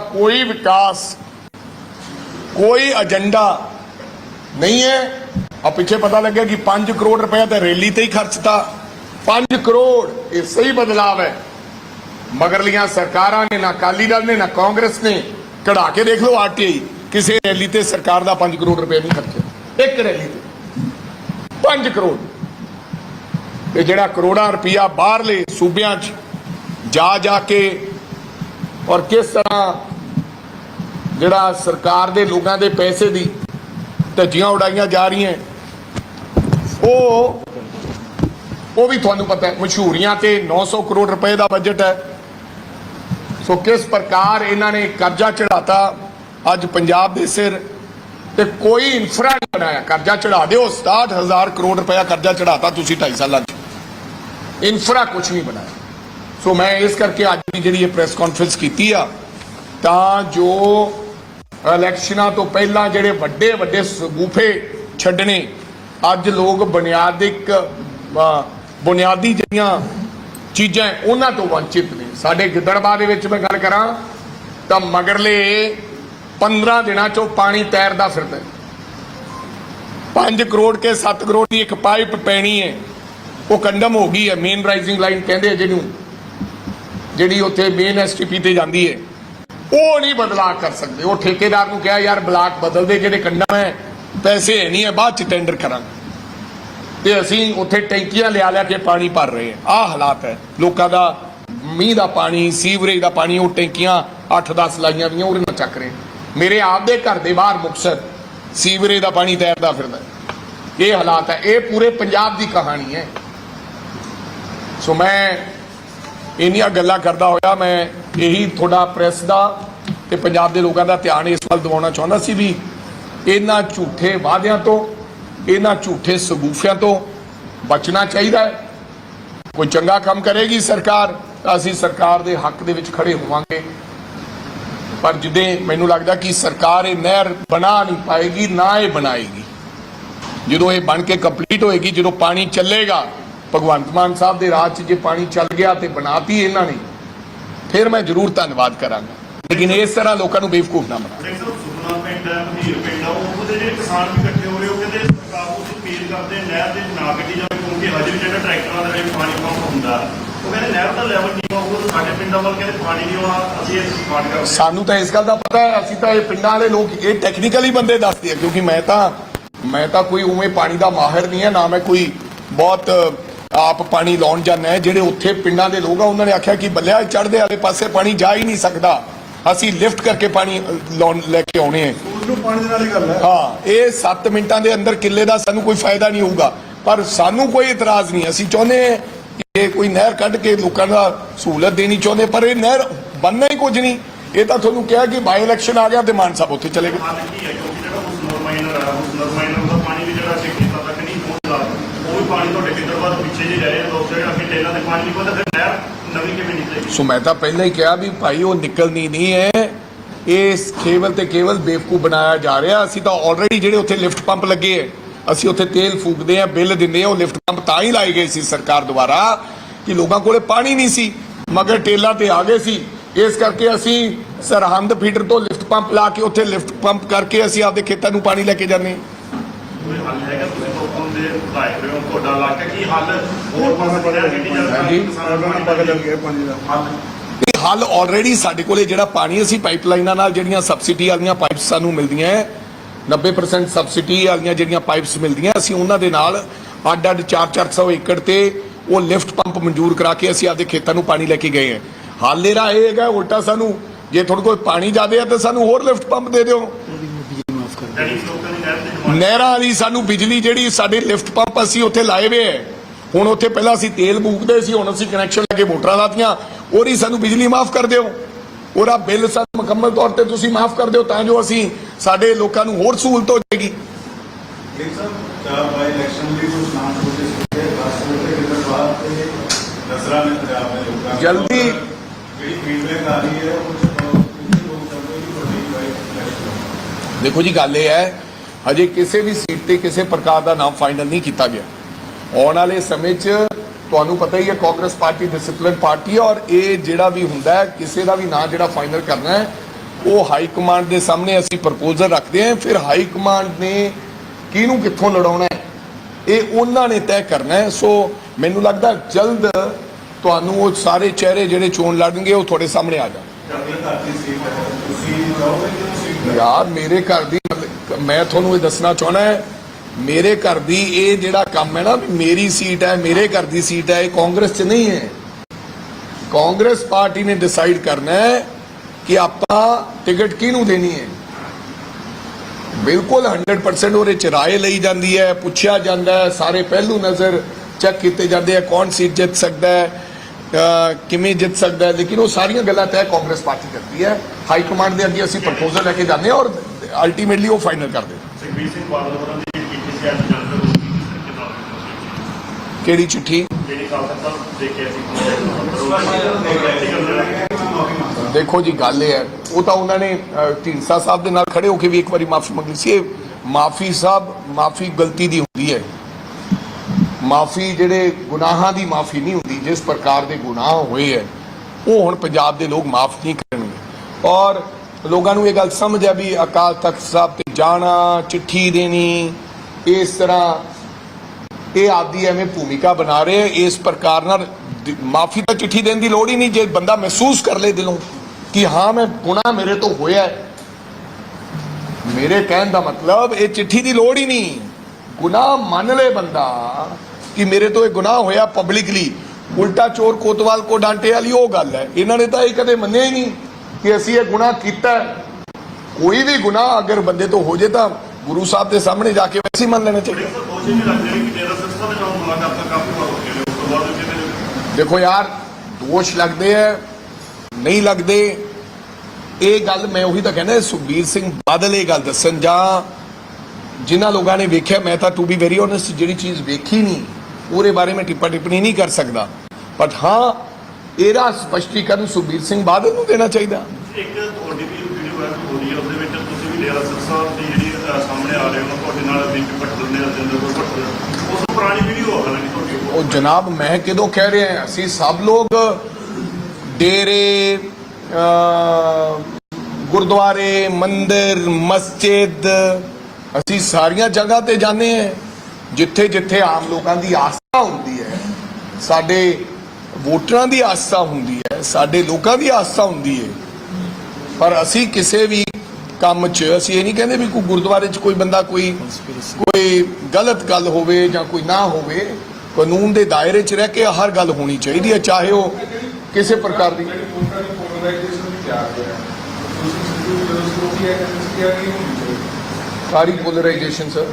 ਕੋਈ ਵਿਕਾਸ, ਕੋਈ ਏਜੰਡਾ ਨਹੀਂ ਹੈ। ਆ ਪਿੱਛੇ ਪਤਾ ਲੱਗਿਆ ਕਿ 5 ਕਰੋੜ ਰੁਪਏ ਤਾਂ ਰੈਲੀ ਤੇ ਹੀ ਖਰਚਤਾ 5 ਕਰੋੜ ਇਹ ਸਹੀ ਬਦਲਾਵ ਹੈ। ਮਗਰਲੀਆਂ ਸਰਕਾਰਾਂ ਨੇ, ਨਾ ਅਕਾਲੀ ਦਲ ਨੇ, ਨਾ ਕਾਂਗਰਸ ਨੇ, ਕਢਾ ਕੇ ਦੇਖ ਲਓ ਆਰਟੀਆਈ ਕਿਸੇ ਰੈਲੀ ਤੇ ਸਰਕਾਰ ਦਾ 5 ਕਰੋੜ ਰੁਪਏ ਨਹੀਂ ਖਰਚਿਆ। ਇੱਕ ਰੈਲੀ ਤੇ। 5 ਕਰੋੜ। ਤੇ ਜਿਹੜਾ ਕਰੋੜਾਂ ਰੁਪਇਆ ਬਾਹਰਲੇ ਸੂਬਿਆਂ 'ਚ ਜਾ ਜਾ ਕੇ ਔਰ ਕਿਸ ਤਰ੍ਹਾਂ ਜਿਹੜਾ ਸਰਕਾਰ ਦੇ ਲੋਕਾਂ ਦੇ ਪੈਸੇ ਦੀ ਧੱਜੀਆਂ ਉਡਾਈਆਂ ਜਾ ਰਹੀਆਂ ਉਹ ਉਹ ਵੀ ਤੁਹਾਨੂੰ ਪਤਾ ਹੈ, ਮਸ਼ਹੂਰੀਆਂ ਤੇ 900 ਕਰੋੜ ਰੁਪਏ ਦਾ ਬਜਟ ਹੈ। ਸੋ ਕਿਸ ਪ੍ਰਕਾਰ ਇਹਨਾਂ ਨੇ ਕਰਜ਼ਾ ਚੜਾਤਾ ਅੱਜ ਪੰਜਾਬ ਦੇ ਸਿਰ ਤੇ ਕੋਈ ਇਨਫਰਾ ਨਹੀਂ ਬਣਾਇਆ। ਕਰਜ਼ਾ ਚੜਾ ਦਿਓ 67000 ਕਰੋੜ ਰੁਪਇਆ ਕਰਜ਼ਾ ਚੜਾਤਾ ਤੁਸੀਂ 2.5 ਸਾਲਾਂ 'ਚ। ਇਨਫਰਾ ਕੁਝ ਨਹੀਂ ਬਣਾਇਆ। ਸੋ ਮੈਂ ਇਸ ਕਰਕੇ ਅੱਜ ਦੀ ਜਿਹੜੀ ਇਹ ਪ੍ਰੈਸ ਕਾਨਫਰੰਸ ਕੀਤੀ ਆ ਤਾਂ ਜੋ ਇਲੈਕਸ਼ਨਾਂ ਤੋਂ ਪਹਿਲਾਂ ਜਿਹੜੇ ਵੱਡੇ ਵੱਡੇ ਸਗੂਫੇ ਛੱਡਣੇ ਅੱਜ ਲੋਕ ਬੁਨਿਆਦਿਕ ਅ, ਬੁਨਿਆਦੀ ਜਿਹੜੀਆਂ ਚੀਜ਼ਾਂ ਉਹਨਾਂ ਤੋਂ ਵੰਚਿਤ ਨੇ। ਸਾਡੇ ਗਿੱਦੜਬਾਹ ਦੇ ਵਿੱਚ ਮੈਂ ਗੱਲ ਕਰਾਂ ਤਾਂ ਮਗਰਲੇ 15 ਦਿਨਾਂ ਚੋਂ ਪਾਣੀ ਤੈਰਦਾ ਫਿਰਦਾ 5 ਕਰੋੜ ਕੇ 7 ਕਰੋੜ ਦੀ ਇੱਕ ਪਾਈਪ ਪੈਣੀ ਹੈ ਉਹ ਕੰਡਮ ਹੋ ਗਈ ਹੈ ਮੇਨ ਰਾਈਜ਼ਿੰਗ ਲਾਈਨ ਕਹਿੰਦੇ ਜਿਹਨੂੰ। ਜਿਹੜੀ ਉੱਥੇ ਮੇਨ ਐਸਟੀਪੀ ਤੇ ਜਾਂਦੀ ਹੈ ਉਹ ਨਹੀਂ ਬਦਲਾ ਕਰ ਸਕਦੇ। ਉਹ ਠੇਕੇਦਾਰ ਨੂੰ ਕਿਹਾ, ਯਾਰ, ਬਲਾਕ ਬਦਲ ਦੇ, ਜਿਹੜੇ ਕੰਡਮ ਹੈ ਪੈਸੇ ਹੈ ਨਹੀਂ ਹੈ, ਬਾਅਦ ਚ ਟੈਂਡਰ ਕਰਾਂਗੇ। ਤੇ ਅਸੀਂ ਉੱਥੇ ਟੈਂਕੀਆਂ ਲਿਆ ਲਿਆ ਕੇ ਪਾਣੀ ਭਰ ਰਹੇ ਹਾਂ। ਆਹ ਹਾਲਾਤ ਹੈ। ਲੋਕਾਂ ਦਾ ਮੀਂਹ ਦਾ ਪਾਣੀ, ਸੀਵਰੇਜ ਦਾ ਪਾਣੀ, ਉਹ ਟੈਂਕੀਆਂ 8-10 ਲਾਈਆਂ ਵੀਆਂ ਉਹਦੇ ਨਾਲ ਚੱਕ ਰਹੇ ਮੇਰੇ ਆਪ ਦੇ ਘਰ ਦੇ ਬਾਹਰ ਮੁਕਸਰ ਸੀਵਰੇਜ ਦਾ ਪਾਣੀ ਤੈਰਦਾ ਫਿਰਦਾ ਇਹ ਹਾਲਾਤ ਹੈ। ਇਹ ਪੂਰੇ ਪੰਜਾਬ ਦੀ ਕਹਾਣੀ ਹੈ। ਸੋ ਮੈਂ ਇੰਨੀਆਂ ਗੱਲਾਂ ਕਰਦਾ ਹੋਇਆ ਮੈਂ ਇਹੀ ਤੁਹਾਡਾ ਪ੍ਰੈਸ ਦਾ ਤੇ ਪੰਜਾਬ ਦੇ ਲੋਕਾਂ ਦਾ ਧਿਆਨ ਇਸ ਵੱਲ ਦਿਵਾਉਣਾ ਚਾਹੁੰਦਾ ਸੀ ਵੀ ਇਹਨਾਂ ਝੂਠੇ ਵਾਅਦਿਆਂ ਤੋਂ, ਇਹਨਾਂ ਝੂਠੇ ਸਬੂਫਿਆਂ ਤੋਂ ਬਚਣਾ ਚਾਹੀਦਾ ਹੈ। ਕੋਈ ਚੰਗਾ ਕੰਮ ਕਰੇਗੀ ਸਰਕਾਰ, ਤਾਂ ਅਸੀਂ ਸਰਕਾਰ ਦੇ ਹੱਕ ਦੇ ਵਿੱਚ ਖੜੇ ਹੋਵਾਂਗੇ। ਪਰ ਜਿੱਦੇ ਮੈਨੂੰ ਲੱਗਦਾ ਕਿ ਸਰਕਾਰ ਇਹ ਨਹਿਰ ਬਣਾ ਨਹੀਂ ਪਾਏਗੀ, ਨਾ ਇਹ ਬਣਾਏਗੀ। ਜਦੋਂ ਇਹ ਬਣ ਕੇ ਕੰਪਲੀਟ ਹੋਏਗੀ, ਜਦੋਂ ਪਾਣੀ ਚੱਲੇਗਾ ਭਗਵੰਤ ਮਾਨ ਸਾਹਿਬ ਦੇ ਰਾਜ 'ਚ ਜੇ ਪਾਣੀ ਚੱਲ ਗਿਆ ਤੇ ਬਣਾਤੀ ਇਹਨਾਂ ਨੇ ਫਿਰ ਮੈਂ ਜ਼ਰੂਰ ਧੰਨਵਾਦ ਕਰਾਂਗਾ ਲੇਕਿਨ ਇਸ ਤਰ੍ਹਾਂ ਲੋਕਾਂ ਨੂੰ ਬੇਵਕੂਫ ਨਾ ਹਾਂ। ਸਾਨੂੰ ਤਾਂ ਇਸ ਗੱਲ ਦਾ ਪਤਾ ਹੈ ਅਸੀਂ ਤਾਂ ਇਹ ਪਿੰਡਾਂ ਵਾਲੇ ਲੋਕ ਇਹ ਟੈਕਨੀਕਲੀ ਬੰਦੇ ਦੱਸਦੇ ਆ ਕਿਉਂਕਿ ਮੈਂ ਤਾਂ ਮੈਂ ਤਾਂ ਕੋਈ ਉਵੇਂ ਪਾਣੀ ਦਾ ਮਾਹਿਰ ਨਹੀਂ ਹੈ ਨਾ ਮੈਂ ਕੋਈ ਬਹੁਤ ਆਪ ਪਾਣੀ ਲਾਉਣ ਜਾਂਦਾ ਹੈ ਜਿਹੜੇ ਉੱਥੇ ਪਿੰਡਾਂ ਦੇ ਲੋਕ ਆ ਉਹਨਾਂ ਨੇ ਆਖਿਆ ਕਿ ਬੱਲਿਆ ਚੜ੍ਹਦੇ ਵਾਲੇ ਪਾਸੇ ਪਾਣੀ ਜਾ ਹੀ ਨਹੀਂ ਸਕਦਾ। ਅਸੀਂ ਲਿਫਟ ਕਰਕੇ ਪਾਣੀ ਲਾਉਣ ਲੈ ਕੇ ਆਉਣੇ ਹੈ ਪਾਣੀ ਦੇ ਨਾਲ ਹੀ ਗੱਲ ਹੈ। ਹਾਂ ਇਹ 7 ਮਿੰਟਾਂ ਦੇ ਅੰਦਰ ਕਿੱਲੇ ਦਾ ਸਾਨੂੰ ਕੋਈ ਫਾਇਦਾ ਨਹੀਂ ਹੋਊਗਾ। ਪਰ ਸਾਨੂੰ ਕੋਈ ਇਤਰਾਜ਼ ਨਹੀਂ ਅਸੀਂ ਚਾਹੁੰਦੇ ਹਾਂ ਕਿ ਇਹ ਕੋਈ ਨਹਿਰ ਕੱਢ ਕੇ ਲੋਕਾਂ ਦਾ ਸਹੂਲਤ ਦੇਣੀ ਚਾਹੁੰਦੇ ਪਰ ਇਹ ਨਹਿਰ ਬੰਨਣਾ ਹੀ ਕੁਝ ਨਹੀਂ। ਇਹ ਤਾਂ ਤੁਹਾਨੂੰ ਕਿਹਾ ਕਿ ਬਾਈ ਇਲੈਕਸ਼ਨ ਆ ਗਿਆ ਤੇ ਮਾਨ ਸਾਹਿਬ ਉੱਥੇ ਚਲੇ ਗਏ ਹੱਲ ਕੀ ਹੈ ਕਿਉਂਕਿ ਜਿਹੜਾ ਹੁਸਨਰ ਮਾਈਨਰ ਹੈ ਹੁਸਨਰ ਮਾਈਨਰ ਦਾ ਪਾਣੀ ਵੀ ਜਿਹੜਾ ਅਸੀਂ ਖੇਤਾਂ ਤੱਕ ਨਹੀਂ ਪਹੁੰਚਦਾ ਉਹ ਵੀ ਪਾਣੀ ਤੁਹਾਡੇ ਖੇਤਰ ਵੱਲ ਪਿੱਛੇ ਜੇ ਰਹਿ ਰਹੇ ਲੋਕ ਜਿਹੜੇ ਅੱਗੇ ਟੇਲਾਂ ਦੇ ਫਿਰ ਨਹਿਰ ਨਵੀਂ ਕਿਵੇਂ ਨਿਕਲੇਗੀ? ਸੋ ਮੈਂ ਤਾਂ ਪਹਿਲਾਂ ਹੀ ਕਿਹਾ ਵੀ ਭਾਈ ਉਹ ਨਿਕਲਣੀ ਨਹੀਂ ਹੈ। ਇਸ ਕੇਵਲ ਤੇ ਕੇਵਲ ਬੇਵਕੂ ਬਣਾਇਆ ਜਾ ਰਿਹਾ। ਅਸੀਂ ਤਾਂ ਆਲਰੇਡੀ ਜਿਹੜੇ ਉੱਥੇ ਲਿਫਟ ਪੰਪ ਲੱਗੇ ਹੈ, ਅਸੀਂ ਉੱਥੇ ਤੇਲ ਫੂਕਦੇ ਆ ਬਿੱਲ ਦਿੰਦੇ ਆ ਉਹ ਲਿਫਟ ਪੰਪ ਤਾਂ ਹੀ ਲਾਏ ਗਏ ਸੀ ਸਰਕਾਰ ਦੁਆਰਾ ਕਿ ਲੋਕਾਂ ਕੋਲੇ ਪਾਣੀ ਨਹੀਂ ਸੀ, ਮਗਰ ਟੇਲਾਂ ਤੇ ਆ ਗਏ ਸੀ। ਇਸ ਕਰਕੇ ਅਸੀਂ ਸਰਹੰਦ ਫੀਡਰ ਤੋਂ ਲਿਫਟ ਪੰਪ ਲਾ ਕੇ ਉੱਥੇ ਲਿਫਟ ਪੰਪ ਕਰਕੇ ਅਸੀਂ ਆਪਦੇ ਖੇਤਾਂ ਨੂੰ ਪਾਣੀ ਲੈ ਕੇ ਜਾਂਦੇ ਹਾਂ। ਕੋਈ ਹੱਲ ਹੈਗਾ ਤੁਸੀਂ ਲੋਕਾਂ ਦੇ ਲਾਇਕ ਰਹੇ ਹੋ? ਤੁਹਾਡਾ ਇਲਾਕਾ ਕੀ ਹੱਲ? ਹੋਰ ਪਾਸੇ ਬੜਿਆ ਗੱਡੀ ਹਾਂਜੀ। ਜਾਂਦੀ ਕਿਸਾਨਾਂ ਨੂੰ ਪਾਣੀ ਪਤਾ ਲੱਗ ਗਿਆ ਪਾਣੀ ਦਾ ਹੱਲ? ਇਹ ਹੱਲ ਆਲਰੇਡੀ ਸਾਡੇ ਕੋਲੇ ਜਿਹੜਾ ਪਾਣੀ ਅਸੀਂ ਪਾਈਪਲਾਈਨਾਂ ਨਾਲ ਜਿਹੜੀਆਂ ਸਬਸਿਡੀ ਵਾਲੀਆਂ ਪਾਈਪਸ ਸਾਨੂੰ ਮਿਲਦੀਆਂ ਹੈ 90% ਸਬਸਿਡੀ ਵਾਲੀਆਂ ਜਿਹੜੀਆਂ ਪਾਈਪਸ ਮਿਲਦੀਆਂ ਅਸੀਂ ਉਹਨਾਂ ਦੇ ਨਾਲ ਅੱਡ ਅੱਡ 4-400 ਏਕੜ ਤੇ ਉਹ ਲਿਫਟ ਪੰਪ ਮਨਜ਼ੂਰ ਕਰਾ ਕੇ ਅਸੀਂ ਆਪਦੇ ਖੇਤਾਂ ਨੂੰ ਪਾਣੀ ਲੈ ਕੇ ਗਏ ਹਾਂ। ਹੱਲ ਇਹਦਾ ਇਹ ਹੈਗਾ ਉਲਟਾ ਸਾਨੂੰ ਜੇ ਤੁਹਾਡੇ ਕੋਲ ਪਾਣੀ ਜ਼ਿਆਦੇ ਆ ਤਾਂ ਸਾਨੂੰ ਹੋਰ ਲਿਫਟ ਪੰਪ ਦੇ ਦਿਓ। ਨਹਿਰ ਵਾਲੀ ਸਾਨੂੰ ਬਿਜਲੀ ਜਿਹੜੀ ਸਾਡੇ ਲਿਫਟ ਪੰਪ ਅਸੀਂ ਉੱਥੇ ਲਾਏ ਵੇ ਹੈ ਹੁਣ ਉੱਥੇ ਪਹਿਲਾਂ ਅਸੀਂ ਤੇਲ ਬੂਕਦੇ ਸੀ ਹੁਣ ਅਸੀਂ ਕਨੈਕਸ਼ਨ ਲੈ ਕੇ ਮੋਟਰਾਂ ਲਾਤੀਆਂ ਉਹਦੀ ਸਾਨੂੰ ਬਿਜਲੀ ਮਾਫ ਕਰ ਦਿਓ ਉਹਦਾ ਬਿੱਲ ਸਾਨੂੰ ਮੁਕੰਮਲ ਤੌਰ ਤੇ ਤੁਸੀਂ ਮਾਫ ਕਰ ਦਿਓ ਤਾਂ ਜੋ ਅਸੀਂ ਸਾਡੇ ਲੋਕਾਂ ਨੂੰ ਹੋਰ ਸਹੂਲਤ ਹੋ ਜਾਏਗੀ ਜਲਦੀ- ਦੇਖੋ ਜੀ ਗੱਲ ਇਹ ਹੈ ਹਜੇ ਕਿਸੇ ਵੀ ਸੀਟ ਤੇ ਕਿਸੇ ਪ੍ਰਕਾਰ ਦਾ ਨਾਮ ਫਾਈਨਲ ਨਹੀਂ ਕੀਤਾ ਗਿਆ। ਆਉਣ ਵਾਲੇ ਸਮੇਂ 'ਚ ਤੁਹਾਨੂੰ ਪਤਾ ਹੀ ਹੈ ਕਾਂਗਰਸ ਪਾਰਟੀ ਡਿਸਪਲਿਨ ਪਾਰਟੀ ਹੈ ਔਰ ਇਹ ਜਿਹੜਾ ਵੀ ਹੁੰਦਾ ਹੈ ਕਿਸੇ ਦਾ ਵੀ ਨਾਂ ਜਿਹੜਾ ਫਾਈਨਲ ਕਰਨਾ ਹੈ ਉਹ ਹਾਈ ਕਮਾਂਡ ਦੇ ਸਾਹਮਣੇ ਅਸੀਂ ਪ੍ਰਪੋਜ਼ਲ ਰੱਖਦੇ ਹਾਂ। ਫਿਰ ਹਾਈ ਕਮਾਂਡ ਨੇ ਕਿਹਨੂੰ ਕਿੱਥੋਂ ਲੜਾਉਣਾ ਹੈ ਇਹ ਉਹਨਾਂ ਨੇ ਤੈਅ ਕਰਨਾ ਹੈ। ਸੋ ਮੈਨੂੰ ਲੱਗਦਾ ਜਲਦ ਤੁਹਾਨੂੰ ਉਹ ਸਾਰੇ ਚਿਹਰੇ ਜਿਹੜੇ ਚੋਣ ਲੜਨਗੇ ਉਹ ਤੁਹਾਡੇ ਸਾਹਮਣੇ ਆ ਜਾਣ ਯਾਰ ਮੇਰੇ ਘਰ ਦੀ ਮੈਂ ਤੁਹਾਨੂੰ ਇਹ ਦੱਸਣਾ ਚਾਹਣਾ ਹੈ, ਮੇਰੇ ਘਰ ਦੀ ਇਹ ਜਿਹੜਾ ਕੰਮ ਹੈ ਨਾ ਮੇਰੀ ਸੀਟ ਹੈ, ਮੇਰੇ ਘਰ ਦੀ ਸੀਟ ਹੈ, ਇਹ ਕਾਂਗਰਸ 'ਚ ਨਹੀਂ ਹੈ। ਕਾਂਗਰਸ ਪਾਰਟੀ ਨੇ ਡਿਸਾਈਡ ਕਰਨਾ ਹੈ ਕਿ ਆਪਾਂ ਟਿਕਟ ਕਿਹਨੂੰ ਦੇਣੀ ਹੈ। ਬਿਲਕੁਲ 100% ਉਹਦੇ ਚ ਰਾਏ ਲਈ ਜਾਂਦੀ ਹੈ, ਪੁੱਛਿਆ ਜਾਂਦਾ ਹੈ, ਸਾਰੇ ਪਹਿਲੂ ਨਜ਼ਰ ਚੈੱਕ ਕੀਤੇ ਜਾਂਦੇ ਆ, ਕੌਣ ਸੀਟ ਜਿੱਤ ਸਕਦਾ ਹੈ ਕਿਵੇਂ ਜਿੱਤ ਸਕਦਾ ਹੈ। ਲੇਕਿਨ ਉਹ ਸਾਰੀਆਂ ਗੱਲਾਂ ਤੈਅ ਕਾਂਗਰਸ ਪਾਰਟੀ ਕਰਦੀ ਹੈ। ਹਾਈ ਕਮਾਂਡ ਦੇ ਅੱਗੇ ਅਸੀਂ ਪ੍ਰਪੋਜ਼ਲ ਲੈ ਕੇ ਜਾਂਦੇ ਹਾਂ ਔਰ ਅਲਟੀਮੇਟਲੀ ਉਹ ਫਾਈਨਲ ਕਰਦੇ ਕਿਹੜੀ ਚਿੱਠੀ? ਦੇਖੋ ਜੀ ਗੱਲ ਇਹ ਹੈ ਉਹ ਤਾਂ ਉਹਨਾਂ ਨੇ ਢੀਂਡਸਾ ਸਾਹਿਬ ਦੇ ਨਾਲ ਖੜੇ ਹੋ ਕੇ ਵੀ ਇੱਕ ਵਾਰੀ ਮਾਫੀ ਮੰਗੀ ਸੀ। ਇਹ ਮਾਫੀ ਸਾਹਿਬ ਮਾਫੀ ਗਲਤੀ ਦੀ ਹੁੰਦੀ ਹੈ। ਮਾਫੀ ਜਿਹੜੇ ਗੁਨਾਹਾਂ ਦੀ ਮਾਫੀ ਨਹੀਂ ਹੁੰਦੀ ਜਿਸ ਪ੍ਰਕਾਰ ਦੇ ਗੁਨਾਹ ਹੋਏ ਹੈ ਉਹ ਹੁਣ ਪੰਜਾਬ ਦੇ ਲੋਕ ਮਾਫ ਨਹੀਂ ਕਰਨਗੇ। ਔਰ ਲੋਕਾਂ ਨੂੰ ਇਹ ਗੱਲ ਸਮਝ ਆ ਵੀ ਅਕਾਲ ਤਖਤ ਸਾਹਿਬ ਤੇ ਜਾਣਾ, ਚਿੱਠੀ ਦੇਣੀ, ਇਸ ਤਰ੍ਹਾਂ ਇਹ ਆਦੀ ਐਵੇਂ ਭੂਮਿਕਾ ਬਣਾ ਰਹੇ ਇਸ ਪ੍ਰਕਾਰ ਨਾਲ ਮਾਫੀ ਤਾਂ ਚਿੱਠੀ ਦੇਣ ਦੀ ਲੋੜ ਹੀ ਨਹੀਂ, ਜੇ ਬੰਦਾ ਮਹਿਸੂਸ ਕਰ ਲੇ ਦਿਲੋਂ ਕਿ ਹਾਂ, ਮੈਂ ਗੁਨਾਹ ਮੇਰੇ ਤੋਂ ਹੋਇਆ ਮੇਰੇ ਕਹਿਣ ਦਾ ਮਤਲਬ ਇਹ ਚਿੱਠੀ ਦੀ ਲੋੜ ਹੀ ਨਹੀਂ। ਗੁਨਾਹ ਮੰਨ ਲੈ ਬੰਦਾ ਕਿ ਮੇਰੇ ਤੋਂ ਇਹ ਗੁਨਾਹ ਹੋਇਆ ਪਬਲਿਕਲੀ ਉਲਟਾ ਚੋਰ ਕੋਤਵਾਲ ਕੋ ਡਾਂਟੇ ਵਾਲੀ ਉਹ ਗੱਲ ਹੈ। ਇਹਨਾਂ ਨੇ ਤਾਂ ਇਹ ਕਦੇ ਮੰਨਿਆ ਹੀ ਨਹੀਂ। ਕਿ ਅਸੀਂ ਇਹ ਗੁਨਾਹ ਕੀਤਾ। ਕੋਈ ਵੀ ਗੁਨਾਹ ਅਗਰ ਬੰਦੇ ਤੋਂ ਹੋ ਜੇ ਤਾਂ ਗੁਰੂ ਸਾਹਿਬ ਦੇ ਸਾਹਮਣੇ ਜਾ ਕੇ ਵੈਸੇ ਮੰਨ ਲੈਣਾ ਚਾਹੀਦਾ। ਦੇਖੋ ਯਾਰ ਦੋਸ਼ ਲੱਗਦੇ ਐ ਨਹੀਂ ਲੱਗਦੇ। ਇਹ ਗੱਲ ਮੈਂ ਉਹੀ ਤਾਂ ਕਹਿੰਦਾ ਸੁਖਬੀਰ ਸਿੰਘ ਬਾਦਲ ਇਹ ਗੱਲ ਦੱਸਣ ਜਾਂ ਜਿਨ੍ਹਾਂ ਲੋਕਾਂ ਨੇ ਵੇਖਿਆ ਮੈਂ ਤਾਂ ਟੂ ਬੀ ਵੈਰੀ ਓਨੈਸਟ ਜਿਹੜੀ ਚੀਜ਼ ਵੇਖੀ ਨਹੀਂ ਉਹਦੇ ਬਾਰੇ ਮੈਂ ਟਿੱਪਾ ਟਿੱਪਣੀ ਨਹੀਂ ਕਰ ਸਕਦਾ। ਬਟ ਹਾਂ ਇਹਦਾ ਸਪਸ਼ਟੀਕਰਨ ਸੁਖਬੀਰ ਸਿੰਘ ਬਾਦਲ ਨੂੰ ਦੇਣਾ ਚਾਹੀਦਾ। ਇੱਕ ਤੁਹਾਡੀ ਵੀ ਵੀਡੀਓ ਵਾਇਰਲ ਹੋ ਰਹੀ ਹੈ ਉਹਦੇ ਵਿੱਚ ਤੁਸੀਂ ਵੀ ਡੇਰਾ ਸਿਰਸਾ ਦੀ ਜਿਹੜੀ ਅ, ਸਾਹਮਣੇ ਆ ਰਹੇ ਹੋ ਤੁਹਾਡੇ ਨਾਲ ਬੀਪੀ ਪਟਲ ਨੇ ਅਜਿੰਦਰ ਕੋਲ ਪਟਲ ਉਸ ਪੁਰਾਣੀ ਵੀਡੀਓ ਆ ਰਹੀ ਤੁਹਾਡੀ। ਉਹ। ਜਨਾਬ ਮੈਂ ਕਿਦੋਂ ਕਹਿ ਰਿਹਾ ਹਾਂ ਅਸੀਂ ਸਭ ਲੋਗ ਡੇਰੇ ਗੁਰਦੁਆਰੇ ਮੰਦਿਰ ਮਸਜਿਦ ਅਸੀਂ ਸਾਰੀਆਂ ਜਗ੍ਹਾ ਤੇ ਜਾਂਦੇ ਹਾਂ ਜਿੱਥੇ ਜਿੱਥੇ ਆਮ ਲੋਕਾਂ ਦੀ ਆਸਥਾ ਹੁੰਦੀ ਹੈ। ਸਾਡੇ ਵੋਟਰਾਂ ਦੀ ਆਸਥਾ ਹੁੰਦੀ ਹੈ ਸਾਡੇ ਲੋਕਾਂ ਦੀ ਆਸਥਾ ਹੁੰਦੀ ਹੈ। ਪਰ ਅਸੀਂ ਕਿਸੇ ਵੀ ਕੰਮ 'ਚ ਅਸੀਂ ਇਹ ਨਹੀਂ ਕਹਿੰਦੇ ਵੀ ਕੋਈ ਗੁਰਦੁਆਰੇ 'ਚ ਕੋਈ ਬੰਦਾ ਕੋਈ ਕੋਈ ਗਲਤ ਗੱਲ ਹੋਵੇ ਜਾਂ ਕੋਈ ਨਾ ਹੋਵੇ ਕਾਨੂੰਨ ਦੇ ਦਾਇਰੇ 'ਚ ਰਹਿ ਕੇ ਹਰ ਗੱਲ ਹੋਣੀ ਚਾਹੀਦੀ ਹੈ ਚਾਹੇ ਉਹ ਕਿਸੇ ਪ੍ਰਕਾਰ ਦੀ ਸਾਰੀ ਪੋਲਰਾਈਜੇਸ਼ਨ ਸਰ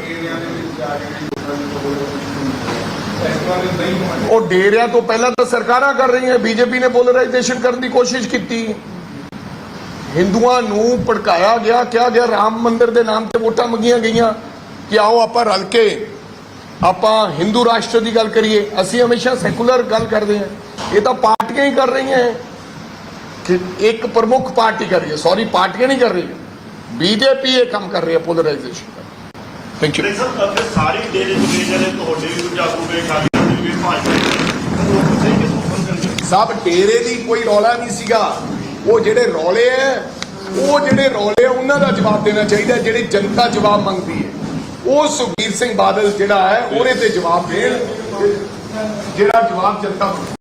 ਉਹ ਡੇਰਿਆਂ ਤੋਂ ਪਹਿਲਾਂ ਤਾਂ ਸਰਕਾਰਾਂ ਕਰ ਰਹੀਆਂ, ਬੀਜੇਪੀ ਨੇ ਪੋਲਰਾਈਜੇਸ਼ਨ ਕਰਨ ਦੀ ਕੋਸ਼ਿਸ਼ ਕੀਤੀ। ਹਿੰਦੂਆਂ ਨੂੰ ਭੜਕਾਇਆ ਗਿਆ, ਕਿਹਾ ਗਿਆ, ਰਾਮ ਮੰਦਿਰ ਦੇ ਨਾਮ ਤੇ ਵੋਟਾਂ ਮੰਗੀਆਂ ਗਈਆਂ ਕਿ ਆਓ ਆਪਾਂ ਰਲ ਕੇ ਆਪਾਂ ਹਿੰਦੂ ਰਾਸ਼ਟਰ ਦੀ ਗੱਲ ਕਰੀਏ। ਅਸੀਂ ਹਮੇਸ਼ਾ ਸੈਕੂਲਰ ਗੱਲ ਕਰਦੇ ਹਾਂ। ਇਹ ਤਾਂ ਪਾਰਟੀਆਂ ਹੀ ਕਰ ਰਹੀਆਂ ਕਿ ਇੱਕ ਪ੍ਰਮੁੱਖ ਪਾਰਟੀ ਕਰ ਰਹੀ ਹੈ। ਸੌਰੀ ਪਾਰਟੀਆਂ ਨਹੀਂ ਕਰ ਰਹੀਆਂ ਬੀਜੇਪੀ ਇਹ ਕੰਮ ਕਰ ਰਹੀ ਹੈ ਪੋਲਰਾਈਜੇਸ਼ਨ ਥੈਂਕ ਯੂ ਨਹੀਂ ਸਰ ਅੱਗੇ ਸਾਰੀ ਡੇਰੇ ਜਿਹੜੇ ਜਿਹੜੇ ਤੁਹਾਡੇ ਵੀ ਕੋਈ ਜਾਗੂ ਵੇ ਖਾਲੀ ਵੀ ਭਾਜਪਾ ਦੇ ਲੋਕ ਸਹੀ ਕਿਸ ਨੂੰ ਕਰਨਗੇ ਸਭ ਡੇਰੇ ਦੀ ਕੋਈ ਰੌਲਾ ਨਹੀਂ ਸੀਗਾ। ਉਹ ਜਿਹੜੇ ਰੌਲੇ ਐ ਉਹ ਜਿਹੜੇ ਰੌਲੇ ਆ, ਉਹਨਾਂ ਦਾ ਜਵਾਬ ਦੇਣਾ ਚਾਹੀਦਾ ਜਿਹੜੀ ਜਨਤਾ ਜਵਾਬ ਮੰਗਦੀ ਹੈ। ਉਹ ਸੁਖਬੀਰ ਸਿੰਘ ਬਾਦਲ ਜਿਹੜਾ ਹੈ ਉਹਦੇ ਤੇ ਜਵਾਬ ਦੇਣ ਜਿਹੜਾ ਜਵਾਬ ਜਨਤਾ।